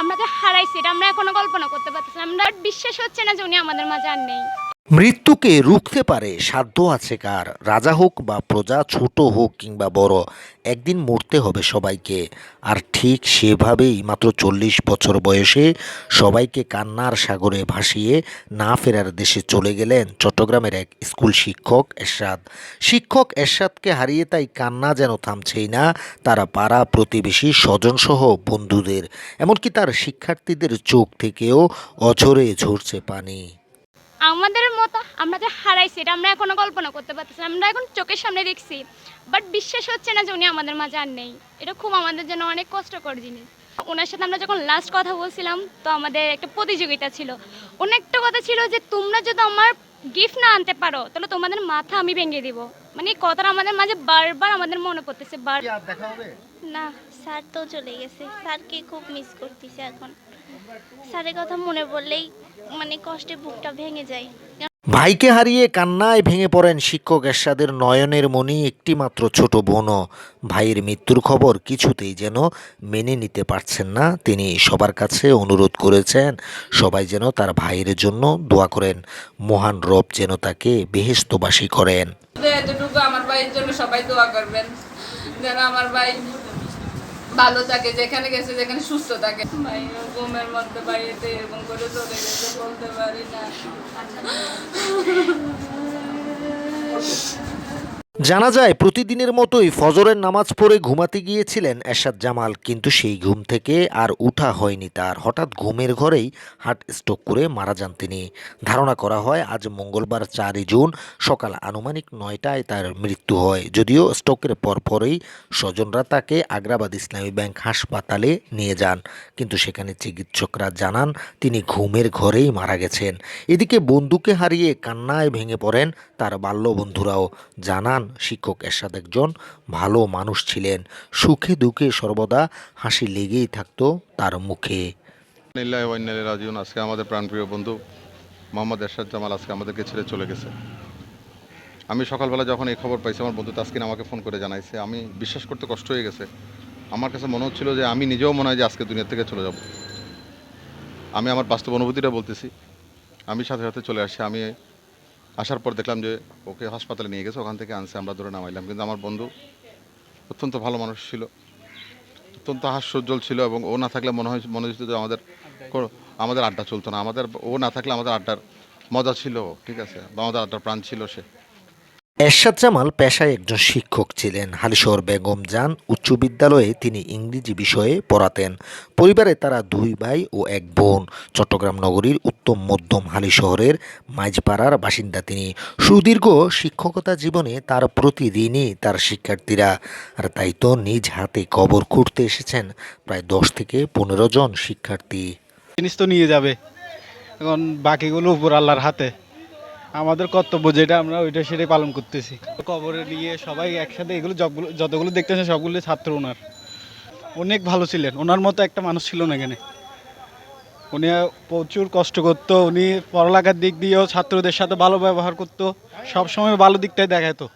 আমরা যে হারাইছি, এটা আমরা এখনও কল্পনা করতে পারতেছি আমরা বিশ্বাস হচ্ছে না যে উনি আমাদের মাঝে আর নেই। মৃত্যুকে রুখতে পারে, সাধ্য আছে কার। রাজা হোক বা প্রজা, ছোট হোক কিংবা বড়, একদিন মরতে হবে সবাইকে। আর ঠিক সেভাবেই মাত্র চল্লিশ বছর বয়সে সবাইকে কান্নার সাগরে ভাসিয়ে না ফেরার দেশে চলে গেলেন চট্টগ্রামের এক স্কুল শিক্ষক এরশাদ। শিক্ষক এরশাদকে হারিয়ে তাই কান্না যেন থামছেই না, তারা পাড়া প্রতিবেশী, স্বজনসহ বন্ধুদের। এমনকি তার শিক্ষার্থীদের চোখ থেকেও অঝরে ঝরছে পানি। আমাদের মতো আমরা যে হারাইছি এটা আমরা এখনও কল্পনা করতে পারতেছি আমরা এখন চোখের সামনে দেখছি বাট বিশ্বাস হচ্ছে না যে উনি আমাদের মাঝে আর নেই। এটা খুব আমাদের জন্য অনেক কষ্টকর জিনিস। ওনার সাথে আমরা যখন লাস্ট কথা বলছিলাম তো আমাদের একটা প্রতিযোগিতা ছিল। অন্য একটা কথা ছিল যে তোমরা যদি আমার গিফট না আনতে পারো তাহলে তোমাদের মাথা আমি ভেঙে দিব। মানে এই কথাটা আমাদের মাঝে বারবার আমাদের মনে পড়তেছে বার না। স্যার তো চলে গেছে। স্যারকে খুব মিস করতেছি এখন। স্যারের কথা মনে পড়লেই মানে কষ্টে বুকটা ভেঙে যায়। ভাইকে হারিয়ে কান্নায় ভেঙে পড়েন শিক্ষক এরশাদের নয়নের মণি একটিমাত্র ছোট বোনও। ভাইয়ের মৃত্যুর খবর কিছুতেই যেন মেনে নিতে পারছেন না। তিনি সবার কাছে অনুরোধ করেছেন সবাই যেন তার ভাইয়ের জন্য দোয়া করেন। মহান রব যেন তাকে বেহেস্তবাসী করেন। এতটুকু আমার ভাইয়ের জন্য সবাই দোয়া করবেন। যেন আমার ভাই ভালো থাকে, যেখানে গেছে যেখানে সুস্থ থাকে। ভাই ঘুমের মধ্যে বাড়িতে এরকম করে চলে গেছে, বলতে পারি না। জানা যায়, প্রতিদিনের মতোই ফজরের নামাজ পড়ে ঘুমাতে গিয়েছিলেন এরশাদ জামাল, কিন্তু সেই ঘুম থেকে আর উঠা হয়নি তার। হঠাৎ ঘুমের ঘরেই হার্ট স্ট্রোক করে মারা যান তিনি। ধারণা করা হয়, আজ মঙ্গলবার চারই জুন সকাল আনুমানিক নয়টায় তার মৃত্যু হয়। যদিও স্ট্রোকের পরপরই স্বজনরা তাকে আগ্রাবাদ ইসলামী ব্যাংক হাসপাতালে নিয়ে যান, কিন্তু সেখানে চিকিৎসকরা জানান, তিনি ঘুমের ঘরেই মারা গেছেন। এদিকে বন্ধুকে হারিয়ে কান্নায় ভেঙে পড়েন তার বাল্য বন্ধুরাও জানান শিক্ষক এরশাদ একজন ভালো মানুষ ছিলেন। সুখে দুঃখে সর্বদা হাসি লেগেই থাকতো তার মুখে। আজকে আমাদের প্রাণপ্রিয় বন্ধু মোহাম্মদ এরশাদ জামাল আজকে আমাদেরকে ছেড়ে চলে গেছে। আমি সকালবেলা যখন এই খবর পাইছি, আমার বন্ধু তাসকিন আমাকে ফোন করে জানাইছে। আমি বিশ্বাস করতে কষ্ট হয়ে গেছে। আমার কাছে মনে হচ্ছিল যে আমি নিজেও মনে হয় যে আজকে দুনিয়া থেকে চলে যাব। আমি আমার বাস্তব অনুভূতিটা বলতেছি। আমি সাথে সাথে চলে আসি আমি আসার পর দেখলাম যে ওকে হাসপাতালে নিয়ে গেছে, ওখান থেকে আনছে, আমরা ধরে নামাইলাম। কিন্তু আমার বন্ধু অত্যন্ত ভালো মানুষ ছিল, অত্যন্ত হাস্যোজ্জ্বল ছিল এবং ও না থাকলে মনে হয়, মনে হচ্ছে যে আমাদের আমাদের আড্ডা চলতো না। আমাদের, ও না থাকলে আমাদের আড্ডার মজা ছিল, ঠিক আছে? বা আমাদের আড্ডার প্রাণ ছিল সে। এরশাদ জামাল পেশায় একজন শিক্ষক ছিলেন। হালিশহর বেগম যান উচ্চ বিদ্যালয়ে তিনি ইংরেজি বিষয়ে পড়াতেন। পরিবারে তারা দুই ভাই ও এক বোন। চট্টগ্রাম নগরীর উত্তম মধ্যম হালিশহরের মাঝপাড়ার বাসিন্দা তিনি। সুদীর্ঘ শিক্ষকতা জীবনে তার প্রতিদিনই তার শিক্ষার্থীরা আর তাই তো নিজ হাতে কবর খুঁড়তে এসেছেন প্রায় দশ থেকে পনেরো জন শিক্ষার্থী। জিনিস তো নিয়ে যাবে। এখন বাকিগুলো উপর আল্লাহর হাতে। আমাদের কর্তব্য যেটা আমরা, ওইটা সেটাই পালন করতেছি। কবরে নিয়ে সবাই একসাথে এগুলো যতগুলো যতগুলো দেখতেছে সবগুলো ছাত্র ওনার। অনেক ভালো ছিলেন। ওনার মতো একটা মানুষ ছিল না এখানে। উনি প্রচুর কষ্ট করতো, উনি পড়ালেখার দিক দিয়েও ছাত্রদের সাথে ভালো ব্যবহার করতো, সবসময় ভালো দিকটাই দেখাতো।